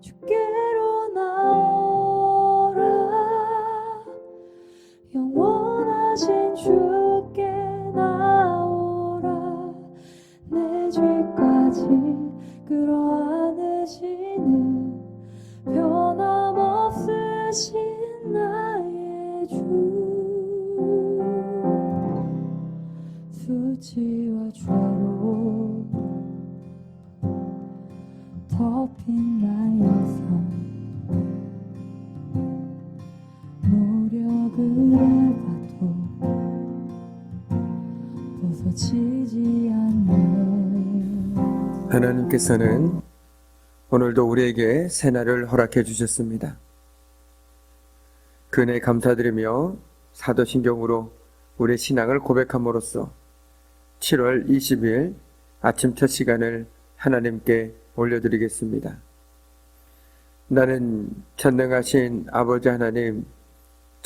주께 해봐도 벗어지지 않네 하나님께서는 오늘도 우리에게 새날을 허락해 주셨습니다. 그은혜 감사드리며 사도신경으로 우리의 신앙을 고백함으로써 7월 20일 아침 첫 시간을 하나님께 올려드리겠습니다. 나는 전능하신 아버지 하나님,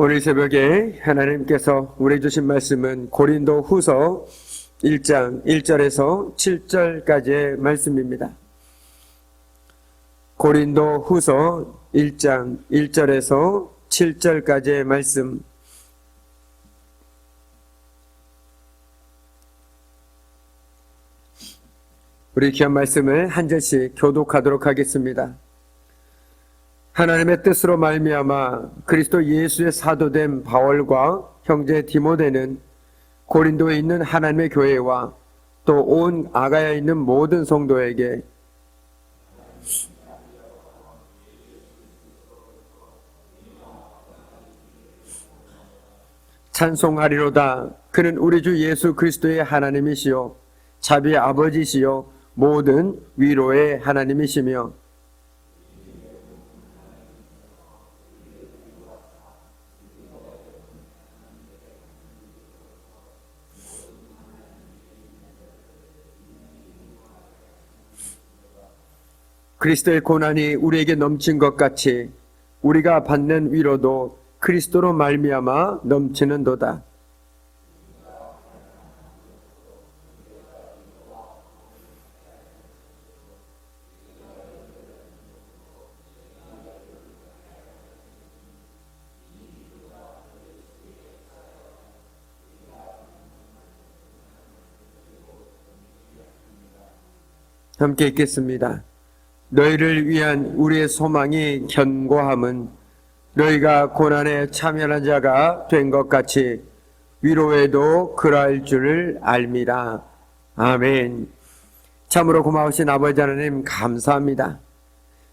오늘 새벽에 하나님께서 우리 주신 말씀은 고린도 후서 1장 1절에서 7절까지의 말씀입니다. 고린도 후서 1장 1절에서 7절까지의 말씀. 우리 귀한 말씀을 한 절씩 교독하도록 하겠습니다. 하나님의 뜻으로 말미암아 그리스도 예수의 사도된 바울과 형제 디모데는 고린도에 있는 하나님의 교회와 또 온 아가야에 있는 모든 성도에게 찬송하리로다. 그는 우리 주 예수 그리스도의 하나님이시요 자비의 아버지시요 모든 위로의 하나님이시며 그리스도의 고난이 우리에게 넘친 것 같이 우리가 받는 위로도 그리스도로 말미암아 넘치는도다. 함께 읽겠습니다. 너희를 위한 우리의 소망이 견고함은 너희가 고난에 참여한 자가 된 것 같이 위로에도 그러할 줄을 알미라. 아멘. 참으로 고마우신 아버지 하나님 감사합니다.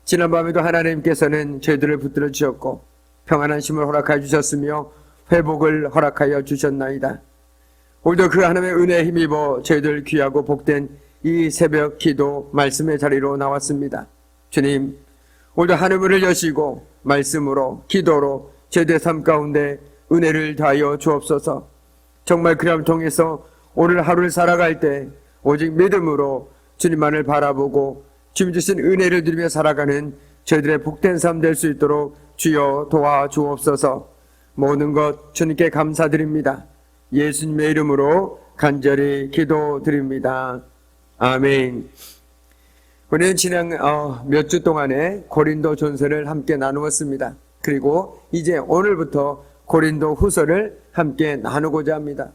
지난 밤에도 하나님께서는 죄들을 붙들어 주셨고 평안한 심을 허락하여 주셨으며 회복을 허락하여 주셨나이다. 오늘도 그 하나님의 은혜에 힘입어 저희들 귀하고 복된 이 새벽 기도 말씀의 자리로 나왔습니다. 주님, 오늘도 하늘문을 여시고 말씀으로 기도로 제대 삶 가운데 은혜를 다하여 주옵소서. 정말 그람 통해서 오늘 하루를 살아갈 때 오직 믿음으로 주님만을 바라보고 주님 주신 은혜를 누리며 살아가는 저희들의 복된 삶 될 수 있도록 주여 도와 주옵소서. 모든 것 주님께 감사드립니다. 예수님의 이름으로 간절히 기도드립니다. 아멘. 우리는 지난 어, 몇 주 동안에 고린도 전서를 함께 나누었습니다. 그리고 이제 오늘부터 고린도 후서를 함께 나누고자 합니다.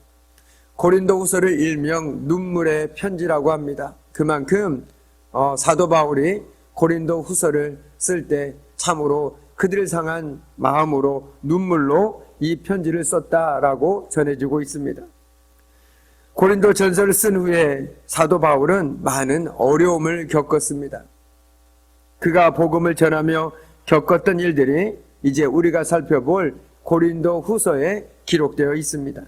고린도 후서를 일명 눈물의 편지라고 합니다. 그만큼 어, 사도 바울이 고린도 후서를 쓸 때 참으로 그들을 상한 마음으로 눈물로 이 편지를 썼다라고 전해지고 있습니다. 고린도 전서를 쓴 후에 사도 바울은 많은 어려움을 겪었습니다. 그가 복음을 전하며 겪었던 일들이 이제 우리가 살펴볼 고린도 후서에 기록되어 있습니다.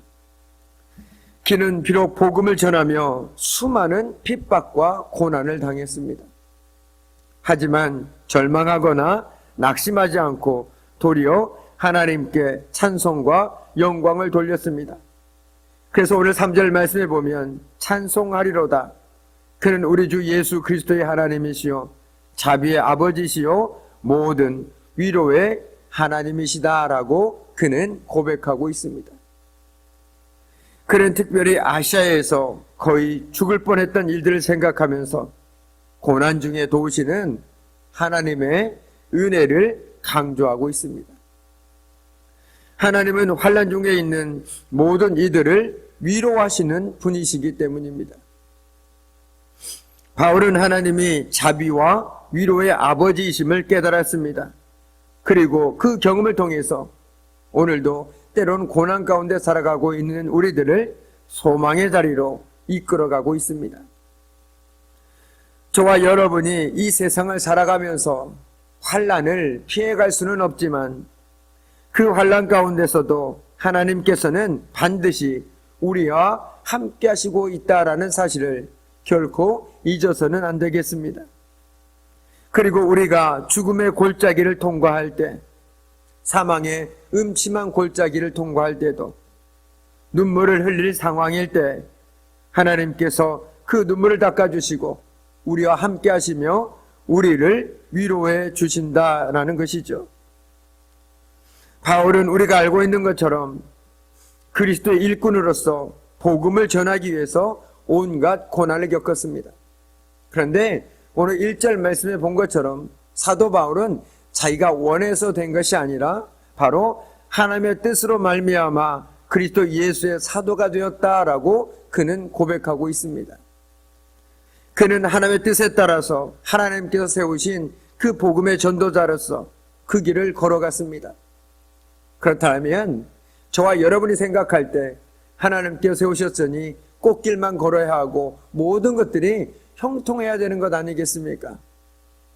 그는 비록 복음을 전하며 수많은 핍박과 고난을 당했습니다. 하지만 절망하거나 낙심하지 않고 도리어 하나님께 찬송과 영광을 돌렸습니다. 그래서 오늘 3절 말씀에 보면 찬송하리로다. 그는 우리 주 예수 그리스도의 하나님이시요 자비의 아버지시요 모든 위로의 하나님이시다라고 그는 고백하고 있습니다. 그는 특별히 아시아에서 거의 죽을 뻔했던 일들을 생각하면서 고난 중에 도우시는 하나님의 은혜를 강조하고 있습니다. 하나님은 환란 중에 있는 모든 이들을 위로하시는 분이시기 때문입니다. 바울은 하나님이 자비와 위로의 아버지이심을 깨달았습니다. 그리고 그 경험을 통해서 오늘도 때론 고난 가운데 살아가고 있는 우리들을 소망의 자리로 이끌어가고 있습니다. 저와 여러분이 이 세상을 살아가면서 환란을 피해갈 수는 없지만 그 환란 가운데서도 하나님께서는 반드시 우리와 함께 하시고 있다라는 사실을 결코 잊어서는 안 되겠습니다. 그리고 우리가 죽음의 골짜기를 통과할 때 사망의 음침한 골짜기를 통과할 때도 눈물을 흘릴 상황일 때 하나님께서 그 눈물을 닦아주시고 우리와 함께 하시며 우리를 위로해 주신다라는 것이죠. 바울은 우리가 알고 있는 것처럼 그리스도의 일꾼으로서 복음을 전하기 위해서 온갖 고난을 겪었습니다. 그런데 오늘 1절 말씀에 본 것처럼 사도 바울은 자기가 원해서 된 것이 아니라 바로 하나님의 뜻으로 말미암아 그리스도 예수의 사도가 되었다라고 그는 고백하고 있습니다. 그는 하나님의 뜻에 따라서 하나님께서 세우신 그 복음의 전도자로서 그 길을 걸어갔습니다. 그렇다면 저와 여러분이 생각할 때 하나님께서 세우셨으니 꽃길만 걸어야 하고 모든 것들이 형통해야 되는 것 아니겠습니까?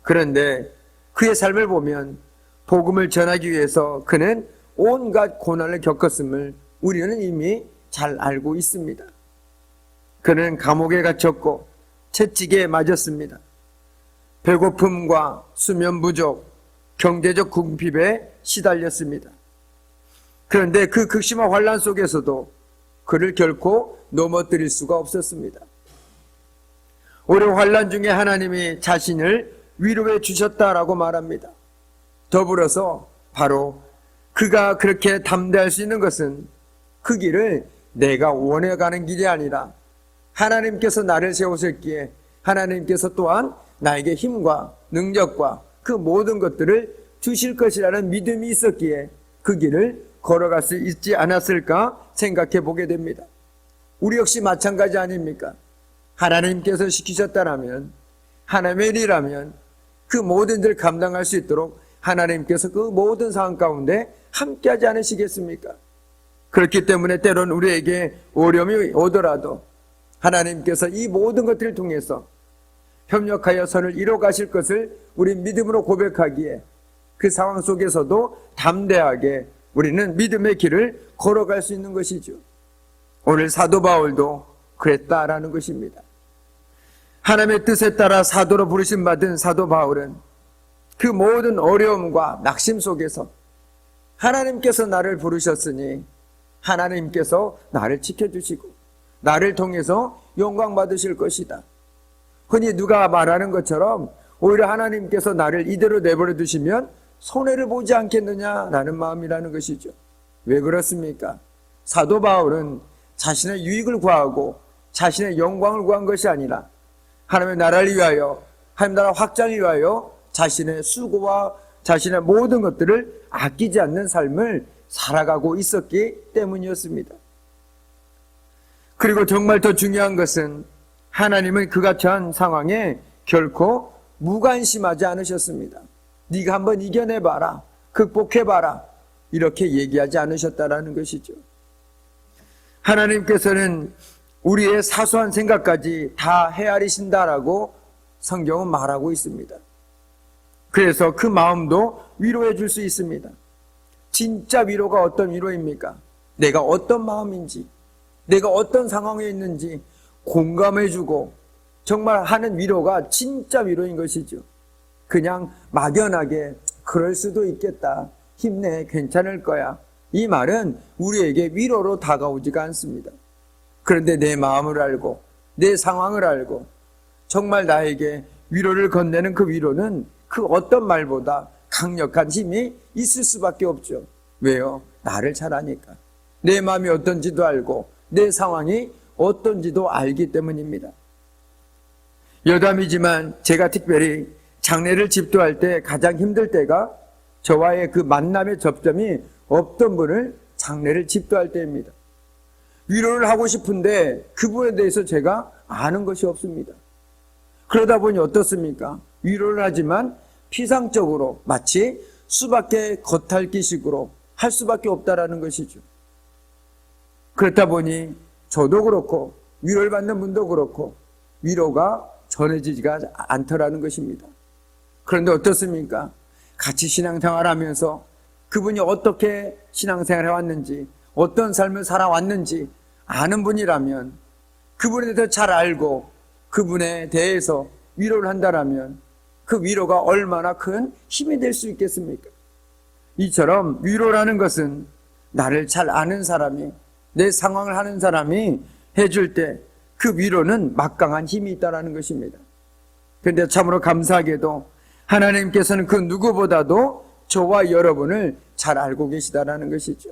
그런데 그의 삶을 보면 복음을 전하기 위해서 그는 온갖 고난을 겪었음을 우리는 이미 잘 알고 있습니다. 그는 감옥에 갇혔고 채찍에 맞았습니다. 배고픔과 수면 부족, 경제적 궁핍에 시달렸습니다. 그런데 그 극심한 환란 속에서도 그를 결코 넘어뜨릴 수가 없었습니다. 오래 환란 중에 하나님이 자신을 위로해 주셨다라고 말합니다. 더불어서 바로 그가 그렇게 담대할 수 있는 것은 그 길을 내가 원해 가는 길이 아니라 하나님께서 나를 세우셨기에 하나님께서 또한 나에게 힘과 능력과 그 모든 것들을 주실 것이라는 믿음이 있었기에 그 길을 걸어갈 수 있지 않았을까 생각해 보게 됩니다. 우리 역시 마찬가지 아닙니까? 하나님께서 시키셨다라면 하나님의 일이라면 그 모든 일을 감당할 수 있도록 하나님께서 그 모든 상황 가운데 함께하지 않으시겠습니까? 그렇기 때문에 때론 우리에게 어려움이 오더라도 하나님께서 이 모든 것들을 통해서 협력하여 선을 이뤄 가실 것을 우리 믿음으로 고백하기에 그 상황 속에서도 담대하게 우리는 믿음의 길을 걸어갈 수 있는 것이죠. 오늘 사도 바울도 그랬다라는 것입니다. 하나님의 뜻에 따라 사도로 부르심 받은 사도 바울은 그 모든 어려움과 낙심 속에서 하나님께서 나를 부르셨으니 하나님께서 나를 지켜주시고 나를 통해서 영광 받으실 것이다. 흔히 누가 말하는 것처럼 오히려 하나님께서 나를 이대로 내버려 두시면 손해를 보지 않겠느냐라는 마음이라는 것이죠. 왜 그렇습니까? 사도 바울은 자신의 유익을 구하고 자신의 영광을 구한 것이 아니라 하나님의 나라를 위하여 하나님 나라 확장을 위하여 자신의 수고와 자신의 모든 것들을 아끼지 않는 삶을 살아가고 있었기 때문이었습니다. 그리고 정말 더 중요한 것은 하나님은 그가 처한 상황에 결코 무관심하지 않으셨습니다. 네가 한번 이겨내봐라. 극복해봐라. 이렇게 얘기하지 않으셨다라는 것이죠. 하나님께서는 우리의 사소한 생각까지 다 헤아리신다라고 성경은 말하고 있습니다. 그래서 그 마음도 위로해 줄 수 있습니다. 진짜 위로가 어떤 위로입니까? 내가 어떤 마음인지, 내가 어떤 상황에 있는지 공감해 주고 정말 하는 위로가 진짜 위로인 것이죠. 그냥 막연하게 그럴 수도 있겠다. 힘내. 괜찮을 거야. 이 말은 우리에게 위로로 다가오지가 않습니다. 그런데 내 마음을 알고 내 상황을 알고 정말 나에게 위로를 건네는 그 위로는 그 어떤 말보다 강력한 힘이 있을 수밖에 없죠. 왜요? 나를 잘 아니까. 내 마음이 어떤지도 알고 내 상황이 어떤지도 알기 때문입니다. 여담이지만 제가 특별히 장례를 집도할 때 가장 힘들 때가 저와의 그 만남의 접점이 없던 분을 장례를 집도할 때입니다. 위로를 하고 싶은데 그분에 대해서 제가 아는 것이 없습니다. 그러다 보니 어떻습니까? 위로를 하지만 피상적으로 마치 수밖에 겉핥기식으로 할 수밖에 없다라는 것이죠. 그렇다 보니 저도 그렇고 위로를 받는 분도 그렇고 위로가 전해지지가 않더라는 것입니다. 그런데 어떻습니까? 같이 신앙생활 하면서 그분이 어떻게 신앙생활 해왔는지, 어떤 삶을 살아왔는지 아는 분이라면 그분에 대해서 잘 알고 그분에 대해서 위로를 한다라면 그 위로가 얼마나 큰 힘이 될 수 있겠습니까? 이처럼 위로라는 것은 나를 잘 아는 사람이 내 상황을 하는 사람이 해줄 때 그 위로는 막강한 힘이 있다라는 것입니다. 그런데 참으로 감사하게도 하나님께서는 그 누구보다도 저와 여러분을 잘 알고 계시다라는 것이죠.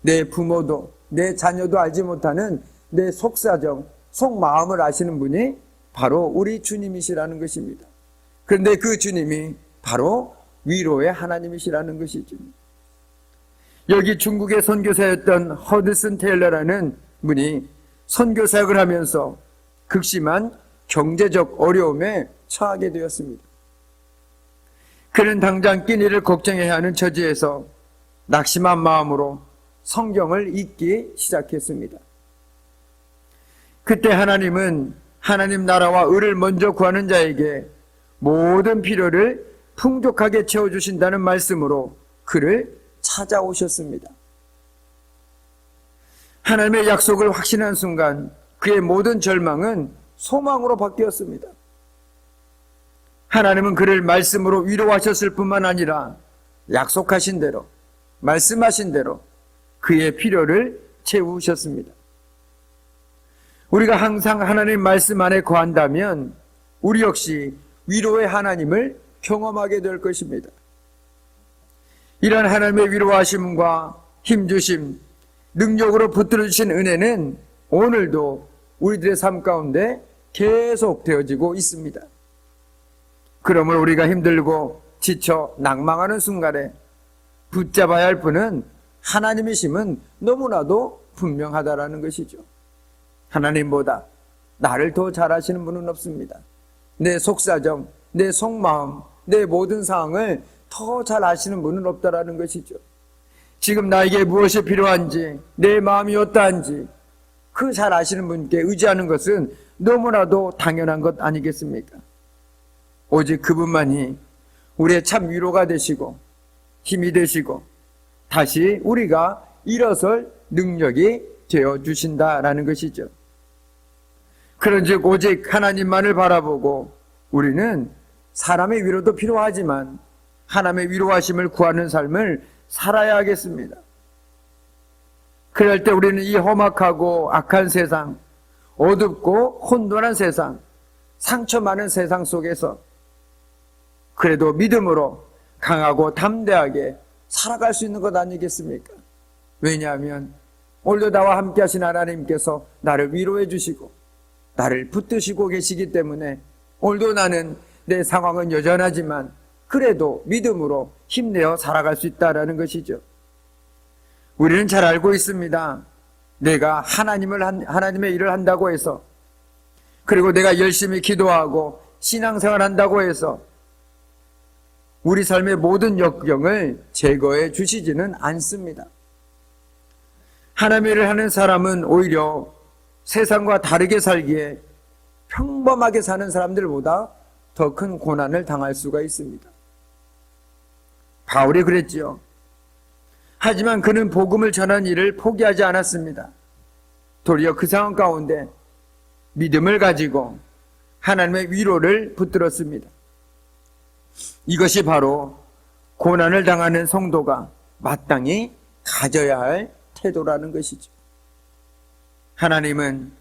내 부모도 내 자녀도 알지 못하는 내 속사정, 속마음을 아시는 분이 바로 우리 주님이시라는 것입니다. 그런데 그 주님이 바로 위로의 하나님이시라는 것이죠. 여기 중국의 선교사였던 허드슨 테일러라는 분이 선교사역을 하면서 극심한 경제적 어려움에 처하게 되었습니다. 그는 당장 끼니를 걱정해야 하는 처지에서 낙심한 마음으로 성경을 읽기 시작했습니다. 그때 하나님은 하나님 나라와 의를 먼저 구하는 자에게 모든 필요를 풍족하게 채워주신다는 말씀으로 그를 찾아오셨습니다. 하나님의 약속을 확신한 순간 그의 모든 절망은 소망으로 바뀌었습니다. 하나님은 그를 말씀으로 위로하셨을 뿐만 아니라 약속하신 대로, 말씀하신 대로 그의 필요를 채우셨습니다. 우리가 항상 하나님 말씀 안에 거한다면 우리 역시 위로의 하나님을 경험하게 될 것입니다. 이런 하나님의 위로하심과 힘주심, 능력으로 붙들어 주신 은혜는 오늘도 우리들의 삶 가운데 계속 되어지고 있습니다. 그러므로 우리가 힘들고 지쳐 낭망하는 순간에 붙잡아야 할 분은 하나님이심은 너무나도 분명하다라는 것이죠. 하나님보다 나를 더잘 아시는 분은 없습니다. 내 속사정, 내 속마음, 내 모든 상황을 더 잘 아시는 분은 없다라는 것이죠. 지금 나에게 무엇이 필요한지, 내 마음이 어떠한지, 그 잘 아시는 분께 의지하는 것은 너무나도 당연한 것 아니겠습니까? 오직 그분만이 우리의 참 위로가 되시고, 힘이 되시고, 다시 우리가 일어설 능력이 되어 주신다라는 것이죠. 그런즉 오직 하나님만을 바라보고 우리는 사람의 위로도 필요하지만 하나님의 위로하심을 구하는 삶을 살아야 하겠습니다. 그럴 때 우리는 이 험악하고 악한 세상, 어둡고 혼돈한 세상, 상처 많은 세상 속에서 그래도 믿음으로 강하고 담대하게 살아갈 수 있는 것 아니겠습니까? 왜냐하면 오늘도 나와 함께 하신 하나님께서 나를 위로해 주시고 나를 붙드시고 계시기 때문에 오늘도 나는 내 상황은 여전하지만 그래도 믿음으로 힘내어 살아갈 수 있다라는 것이죠. 우리는 잘 알고 있습니다. 내가 하나님을 한, 하나님의 일을 한다고 해서 그리고 내가 열심히 기도하고 신앙생활 한다고 해서 우리 삶의 모든 역경을 제거해 주시지는 않습니다. 하나님의 일을 하는 사람은 오히려 세상과 다르게 살기에 평범하게 사는 사람들보다 더 큰 고난을 당할 수가 있습니다. 바울이 그랬지요. 하지만 그는 복음을 전한 일을 포기하지 않았습니다. 도리어 그 상황 가운데 믿음을 가지고 하나님의 위로를 붙들었습니다. 이것이 바로 고난을 당하는 성도가 마땅히 가져야 할 태도라는 것이죠. 하나님은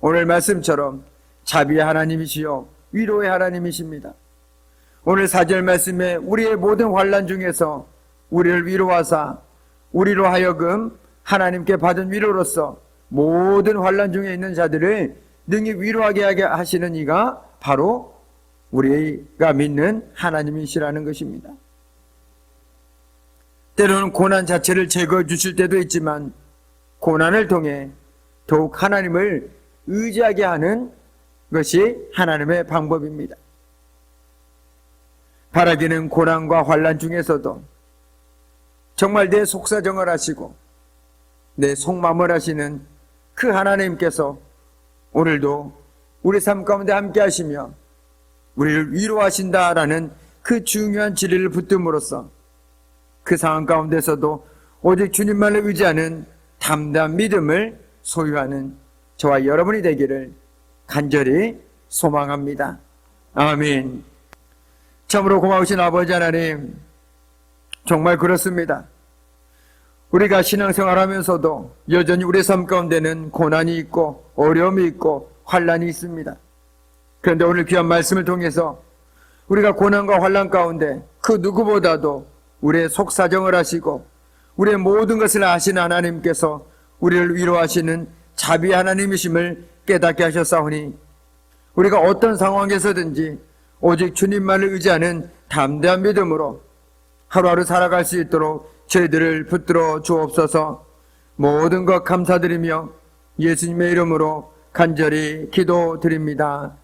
오늘 말씀처럼 자비의 하나님이시요 위로의 하나님이십니다. 오늘 사절 말씀에 우리의 모든 환란 중에서 우리를 위로하사 우리로 하여금 하나님께 받은 위로로서 모든 환란 중에 있는 자들을 능히 위로하게 하게 하시는 이가 바로 우리가 믿는 하나님이시라는 것입니다. 때로는 고난 자체를 제거해 주실 때도 있지만 고난을 통해 더욱 하나님을 의지하게 하는 것이 하나님의 방법입니다. 바라기는 고난과 환란 중에서도 정말 내 속사정을 하시고 내 속마음을 하시는 그 하나님께서 오늘도 우리 삶 가운데 함께 하시며 우리를 위로하신다라는 그 중요한 진리를 붙듦으로써 그 상황 가운데서도 오직 주님만을 의지하는 담대한 믿음을 소유하는 저와 여러분이 되기를 간절히 소망합니다. 아멘. 참으로 고마우신 아버지 하나님, 정말 그렇습니다. 우리가 신앙생활 하면서도 여전히 우리 삶 가운데는 고난이 있고 어려움이 있고 환란이 있습니다. 그런데 오늘 귀한 말씀을 통해서 우리가 고난과 환란 가운데 그 누구보다도 우리의 속사정을 하시고 우리의 모든 것을 아시는 하나님께서 우리를 위로하시는 자비 하나님이심을 깨닫게 하셨사오니 우리가 어떤 상황에서든지 오직 주님만을 의지하는 담대한 믿음으로 하루하루 살아갈 수 있도록 저희들을 붙들어 주옵소서 모든 것 감사드리며 예수님의 이름으로 간절히 기도드립니다.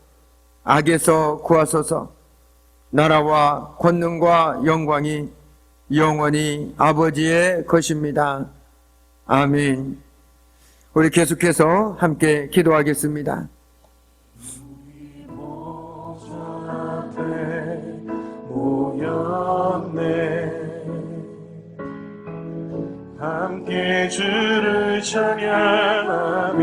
악에서 구하소서 나라와 권능과 영광이 영원히 아버지의 것입니다. 아멘. 우리 계속해서 함께 기도하겠습니다. 함께 주를 찬양하며